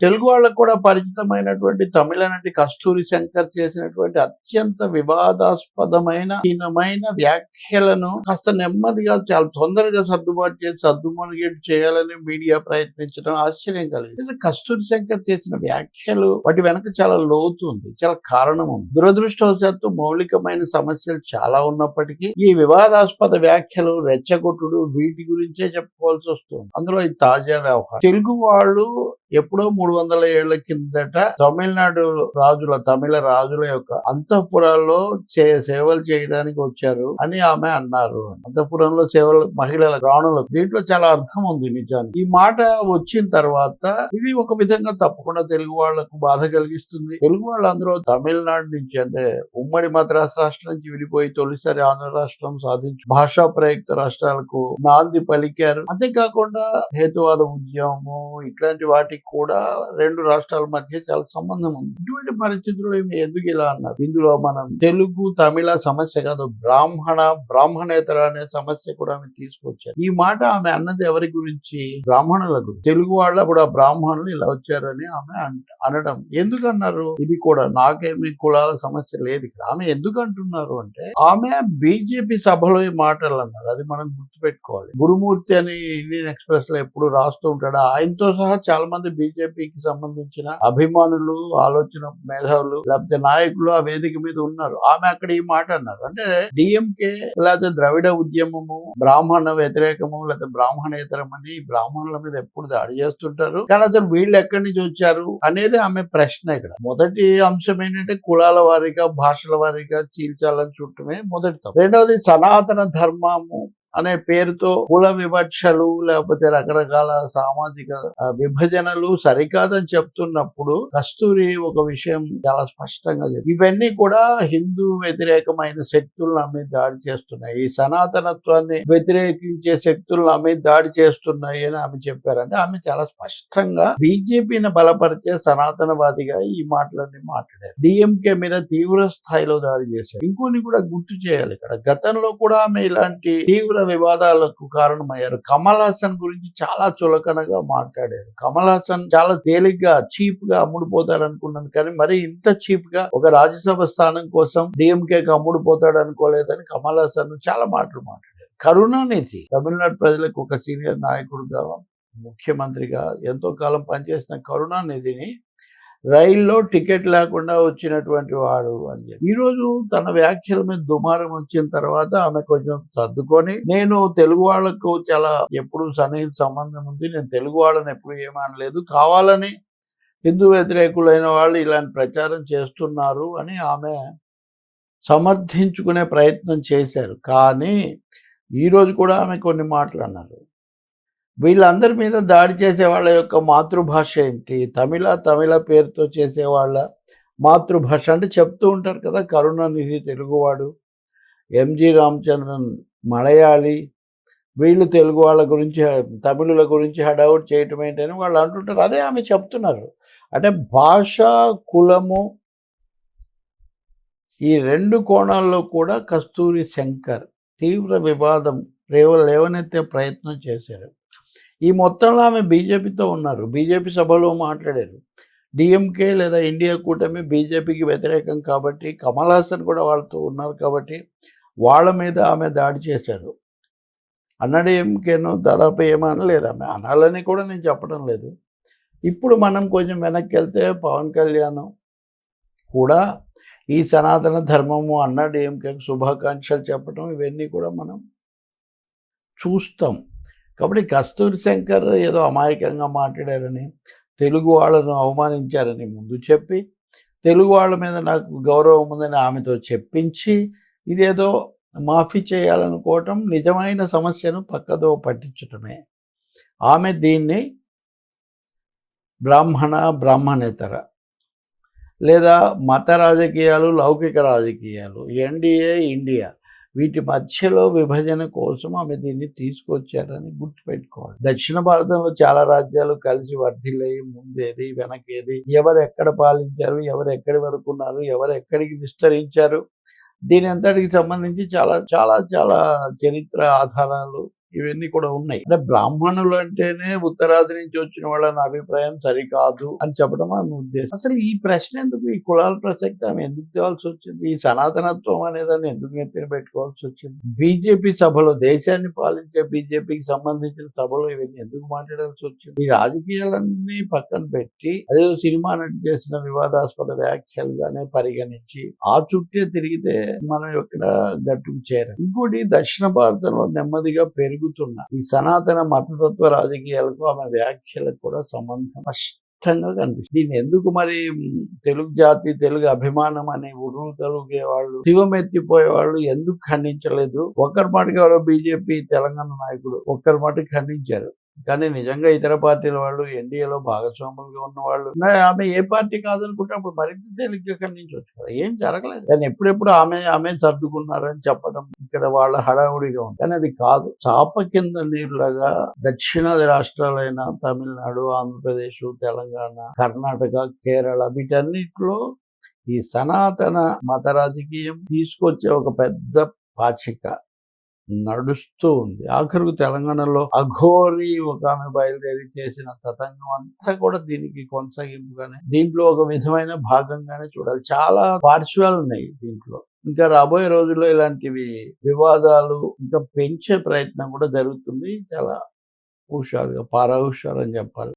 తెలుగు వాళ్ళకు కూడా పరిచితమైనటువంటి తమిళ నటి కస్తూరి శంకర్ చేసినటువంటి అత్యంత వివాదాస్పదమైన హీనమైన వ్యాఖ్యలను కాస్త నెమ్మదిగా చాలా తొందరగా సర్దుబాటు చేసి సర్దుమణిగేట్ చేయాలని మీడియా ప్రయత్నించడం ఆశ్చర్యం కలిగింది. కస్తూరి శంకర్ చేసిన వ్యాఖ్యలు వాటి వెనక చాలా లోతు ఉంది చాలా కారణం ఉంది. దురదృష్టవశాత్తు మౌలికమైన సమస్యలు చాలా ఉన్నప్పటికీ ఈ వివాదాస్పద వ్యాఖ్యలు రెచ్చగొట్టుడు వీటి గురించే చెప్పుకోవాల్సి వస్తుంది. అందులో ఈ తాజా వ్యవహారం. తెలుగు వాళ్ళు ఎప్పుడో మూడు వందల ఏళ్ళ కిందట తమిళనాడు రాజుల తమిళ రాజుల యొక్క అంతఃపురాల్లో చే- సేవలు చేయడానికి వచ్చారు అని ఆమె అన్నారు. అంతఃపురంలో సేవలు మహిళల రాణులకు దీంట్లో చాలా అర్థం ఉంది నిజానికి. ఈ మాట వచ్చిన తర్వాత ఇది ఒక విధంగా తప్పకుండా తెలుగు వాళ్ళకు బాధ కలిగిస్తుంది. తెలుగు వాళ్ళందరూ తమిళనాడు నుంచి అంటే ఉమ్మడి మద్రాసు రాష్ట్రం నుంచి విడిపోయి తొలిసారి ఆంధ్ర రాష్ట్రం సాధించు భాషా ప్రయుక్త రాష్ట్రాలకు నాంది పలికారు. అంతేకాకుండా హేతువాద ఉద్యమము ఇట్లాంటి వాటి వాటికి కూడా రెండు రాష్ట్రాల మధ్య చాలా సంబంధం ఉంది. ఇటువంటి పరిస్థితుల్లో ఎందుకు ఇలా అన్నారు? ఇందులో మనం తెలుగు తమిళ సమస్య కాదు బ్రాహ్మణ బ్రాహ్మణేతర అనే సమస్య కూడా ఆమె తీసుకొచ్చారు. ఈ మాట ఆమె అన్నది ఎవరి గురించి? బ్రాహ్మణుల గురించి. తెలుగు వాళ్ళ కూడా బ్రాహ్మణులు ఇలా వచ్చారని ఆమె అనడం. ఎందుకన్నారు? ఇది కూడా నాకేమి కులాల సమస్య లేదు ఇక్కడ. ఆమె ఎందుకు అంటున్నారు అంటే ఆమె బీజేపీ సభలో ఈ మాటలు అన్నారు. అది మనం గుర్తుపెట్టుకోవాలి. గురుమూర్తి అని ఇండియన్ ఎక్స్ప్రెస్లో ఎప్పుడు రాస్తూ ఉంటాడు. ఆయనతో సహా చాలా మంది బీజేపీకి సంబంధించిన అభిమానులు ఆలోచన మేధావులు లేకపోతే నాయకులు ఆ వేదిక మీద ఉన్నారు. ఆమె అక్కడ ఈ మాట అన్నారు. అంటే డిఎంకే లేకపోతే ద్రవిడ ఉద్యమము బ్రాహ్మణ వ్యతిరేకము లేకపోతే బ్రాహ్మణేతరం అని బ్రాహ్మణుల మీద ఎప్పుడు దాడి చేస్తుంటారు. కానీ అసలు వీళ్ళు ఎక్కడి నుంచి వచ్చారు అనేది ఆమె ప్రశ్న ఇక్కడ. మొదటి అంశం ఏంటంటే కులాల వారీగా భాషల వారీగా చీల్చాలని చుట్టమే మొదటి రెండవది సనాతన ధర్మము అనే పేరుతో కుల వివక్షలు లేకపోతే రకరకాల సామాజిక విభజనలు సరికాదని చెప్తున్నప్పుడు కస్తూరి ఒక విషయం చాలా స్పష్టంగా చెప్పి ఇవన్నీ కూడా హిందూ వ్యతిరేకమైన శక్తులు నా దాడి చేస్తున్నాయి. ఈ సనాతనత్వాన్ని వ్యతిరేకించే శక్తులు ఆమె దాడి చేస్తున్నాయి అని ఆమె చెప్పారంటే ఆమె చాలా స్పష్టంగా బీజేపీని బలపరిచే సనాతనవాదిగా ఈ మాటలన్నీ మాట్లాడారు. డిఎంకే మీద తీవ్ర స్థాయిలో దాడి చేశారు. ఇంకొన్ని కూడా గుర్తు చేయాలి ఇక్కడ. గతంలో కూడా ఆమె ఇలాంటి తీవ్ర వివాదాలకు కారణమయ్యారు. కమల్ హాసన్ గురించి చాలా చులకనగా మాట్లాడారు. కమల్ హాసన్ చాలా తేలిగ్గా చీప్గా అమ్ముడుపోతాడు అనుకున్నాను కానీ మరి ఇంత చీప్గా ఒక రాజ్యసభ స్థానం కోసం డిఎంకేకి అమ్ముడుపోతాడు అనుకోలేదని కమల్ హాసన్ చాలా మాటలు మాట్లాడారు. కరుణానిధి తమిళనాడు ప్రజలకు ఒక సీనియర్ నాయకుడుగా ముఖ్యమంత్రిగా ఎంతో కాలం పనిచేసిన కరుణానిధిని రైల్లో టికెట్ లేకుండా వచ్చినటువంటి వాడు అని చెప్పి. ఈరోజు తన వ్యాఖ్యల మీద దుమారం వచ్చిన తర్వాత ఆమె కొంచెం సర్దుకొని నేను తెలుగు వాళ్ళకు చాలా ఎప్పుడు సన్నిహిత సంబంధం ఉంది నేను తెలుగు వాళ్ళని ఎప్పుడు ఏమనలేదు కావాలని హిందూ వ్యతిరేకులైన వాళ్ళు ఇలాంటి ప్రచారం చేస్తున్నారు అని ఆమె సమర్థించుకునే ప్రయత్నం చేశారు. కానీ ఈరోజు కూడా ఆమె కొన్ని మాటలు అన్నారు. వీళ్ళందరి మీద దాడి చేసే వాళ్ళ యొక్క మాతృభాష ఏంటి? తమిళ తమిళ పేరుతో చేసే వాళ్ళ మాతృభాష అంటే చెప్తూ ఉంటారు కదా కరుణానిధి తెలుగువాడు ఎంజి రామచంద్రన్ మలయాళీ వీళ్ళు తెలుగు వాళ్ళ గురించి తమిళుల గురించి హడౌట్ చేయటం ఏంటని వాళ్ళు అంటుంటారు. అదే ఆమె చెప్తున్నారు. అంటే భాష కులము ఈ రెండు కోణాల్లో కూడా కస్తూరి శంకర్ తీవ్ర వివాదం రేవ లేవనెత్తే ప్రయత్నం చేశారు. ఈ మొత్తంలో ఆమె బీజేపీతో ఉన్నారు. బీజేపీ సభలో మాట్లాడారు. డిఎంకే లేదా ఇండియా కూటమి బీజేపీకి వ్యతిరేకం కాబట్టి కమల్ హాసన్ కూడా వాళ్ళతో ఉన్నారు కాబట్టి వాళ్ళ మీద ఆమె దాడి చేశారు. అన్నడిఎంకేను దాదాపు ఏమనలేదు ఆమె. అనాలని కూడా నేను చెప్పడం లేదు. ఇప్పుడు మనం కొంచెం వెనక్కి వెళ్తే పవన్ కళ్యాణ్ కూడా ఈ సనాతన ధర్మము అన్నడిఎంకే శుభాకాంక్షలు చెప్పడం ఇవన్నీ కూడా మనం చూస్తాం. కాబట్టి కస్తూరి శంకర్ ఏదో అమాయకంగా మాట్లాడారని తెలుగు వాళ్ళను అవమానించారని ముందు చెప్పి తెలుగు వాళ్ళ మీద నాకు గౌరవం ఉందని ఆమెతో చెప్పించి ఇదేదో మాఫీ చేయాలనుకోవటం నిజమైన సమస్యను పక్కదో పట్టించటమే. ఆమె దీన్ని బ్రాహ్మణ బ్రాహ్మణేతర లేదా మత రాజకీయాలు లౌకిక రాజకీయాలు ఎన్డీఏ ఇండియా వీటి మధ్యలో విభజన కోసం ఆమె దీన్ని తీసుకొచ్చారని గుర్తుపెట్టుకోవాలి. దక్షిణ భారతంలో చాలా రాజ్యాలు కలిసి వర్ధిల్లాయి ముందేది వెనకేది ఎవరు ఎక్కడ పాలించారు ఎవరు ఎక్కడి వరకు ఉన్నారు ఎవరు ఎక్కడికి విస్తరించారు దీని అంతటికి సంబంధించి చాలా చాలా చాలా చరిత్ర ఆధారాలు ఇవన్నీ కూడా ఉన్నాయి. అంటే బ్రాహ్మణులు అంటేనే ఉత్తరాది నుంచి వచ్చిన వాళ్ళ నా అభిప్రాయం సరికాదు అని చెప్పడం ఆమె ఉద్దేశం. అసలు ఈ ప్రశ్న ఎందుకు? ఈ కులాల ప్రసక్తి ఆమె ఎందుకు తేవాల్సి వచ్చింది? ఈ సనాతనత్వం అనేదాన్ని ఎందుకు ఎత్తిన పెట్టుకోవాల్సి వచ్చింది? బీజేపీ సభలో దేశాన్ని పాలించే బీజేపీకి సంబంధించిన సభలో ఇవన్నీ ఎందుకు మాట్లాడాల్సి వచ్చింది? ఈ రాజకీయాలన్నీ పక్కన పెట్టి అదేదో సినిమా నటి చేసిన వివాదాస్పద వ్యాఖ్యలుగానే పరిగణించి ఆ చుట్టే తిరిగితే మనం ఇక్కడ గట్టుకు చేరం ఇంకోటి దక్షిణ భారతంలో నెమ్మదిగా పెరుగు అడుగుతున్నా ఈ సనాతన మతతత్వ రాజకీయాలకు ఆమె వ్యాఖ్యలకు కూడా సంబంధం స్పష్టంగా కనిపిస్తుంది. దీన్ని ఎందుకు మరి తెలుగు జాతి తెలుగు అభిమానం అని ఉరువు కలిగే వాళ్ళు శివమెత్తిపోయే వాళ్ళు ఎందుకు ఖండించలేదు? ఒక్కరి మాటకి ఎవరో బీజేపీ తెలంగాణ నాయకుడు ఒక్కరి మాటకి ఖండించారు. కానీ నిజంగా ఇతర పార్టీల వాళ్ళు ఎన్డీఏలో భాగస్వాములుగా ఉన్న వాళ్ళు ఆమె ఏ పార్టీ కాదనుకుంటే అప్పుడు మరింత తేలిగ్గా నుంచి వచ్చారు ఏం జరగలేదు. కానీ ఎప్పుడెప్పుడు ఆమె ఆమె సర్దుకున్నారని చెప్పడం ఇక్కడ వాళ్ళ హడావుడిగా ఉంది. కానీ అది కాదు. చాప కింద నీరులాగా దక్షిణాది రాష్ట్రాలైన తమిళనాడు ఆంధ్రప్రదేశ్ తెలంగాణ కర్ణాటక కేరళ వీటన్నిటిలో ఈ సనాతన మత రాజకీయం తీసుకొచ్చే ఒక పెద్ద పాచిక. నడుస్తూ ఉంది. ఆఖరుకు తెలంగాణలో అఘోరి ఒక ఆమె బయలుదేరి చేసిన తతంగం అంతా కూడా దీనికి కొనసాగింపుగానే దీంట్లో ఒక విధమైన భాగంగానే చూడాలి. చాలా పార్శ్వాలు ఉన్నాయి దీంట్లో. ఇంకా రాబోయే రోజుల్లో ఇలాంటివి వివాదాలు ఇంకా పెంచే ప్రయత్నం కూడా జరుగుతుంది. చాలా హుషారుగా పారా హుషారు అని చెప్పాలి.